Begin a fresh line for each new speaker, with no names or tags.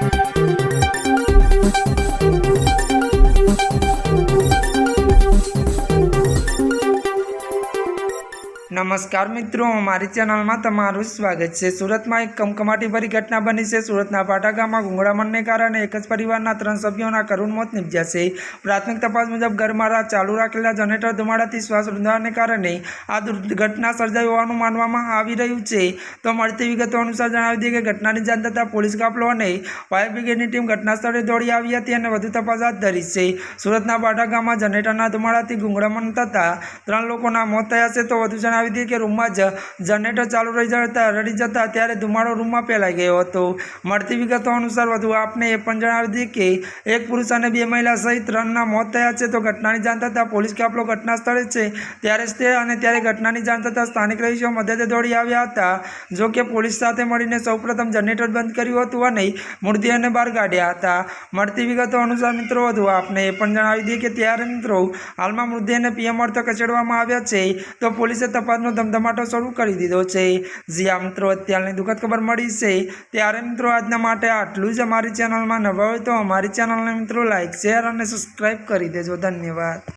Thank you. નમસ્કાર મિત્રો, મારી ચેનલમાં તમારું સ્વાગત છે. સુરતમાં એક કમકમાટીભરી ઘટના બની છે. સુરતના પાટા ગામમાં ગુંગળામણને કારણે એક જ પરિવારના ત્રણ સભ્યોના કરુણ મોત નિપજ્યા છે. પ્રાથમિક તપાસ મુજબ ઘરમાં ચાલુ રાખેલા જનરેટર ધુમાડાથી શ્વાસ રૂંધાવાને કારણે આ દુર્ઘટના સર્જાઈ હોવાનું માનવામાં આવી રહ્યું છે. તો મળતી વિગતો અનુસાર જણાવી દઈએ કે ઘટનાની જાણ થતાં પોલીસ કાફલો અને ફાયર બ્રિગેડની ટીમ ઘટના સ્થળે દોડી આવી હતી અને વધુ તપાસ હાથ ધરી છે. સુરતના પાટા ગામમાં જનરેટરના ધુમાડાથી ગુંગળામણ થતાં ત્રણ લોકોના મોત થયા છે. તો વધુ જણાવી દઈએ કે રૂમમાં જનરેટર ચાલુ રહી જતા રડી જતા ત્યારે ધુમાડો રૂમમાં ફેલાઈ ગયો હતો. મળતી વિગતો અનુસાર વધુ આપને એ પણ જણાવી હતી કે એક પુરુષ અને બે મહિલા સહિત ત્રણના મોત થયા છે. તો ઘટનાની જાણ થતાં પોલીસ કાફલો ઘટના સ્થળે છે ત્યારે જ તે અને ત્યારે ઘટનાની જાણ થતાં સ્થાનિક રહીશો મદદે દોડી આવ્યા હતા. જો કે પોલીસ સાથે મળીને સૌપ્રથમ જનરેટર બંધ કર્યું હતું અને મૃતદેહને બહાર કાઢ્યા હતા. મળતી વિગતો અનુસાર મિત્રો વધુ આપને એ પણ જણાવી દઈએ કે ત્યારે મિત્રો હાલમાં મૃતદેહને પીએમ અર્થ ખસેડવામાં આવ્યા છે. તો પોલીસે તપાસનો ધમધમાટો શરૂ કરી દીધો છે. જ્યાં મિત્રો, અત્યારની દુઃખદ ખબર મળી છે. ત્યારે મિત્રો, આજના માટે આટલું જ અમારી ચેનલમાં નવા હોય તો અમારી ચેનલને મિત્રો લાઇક શેર અને સબસ્ક્રાઈબ કરી દેજો. ધન્યવાદ.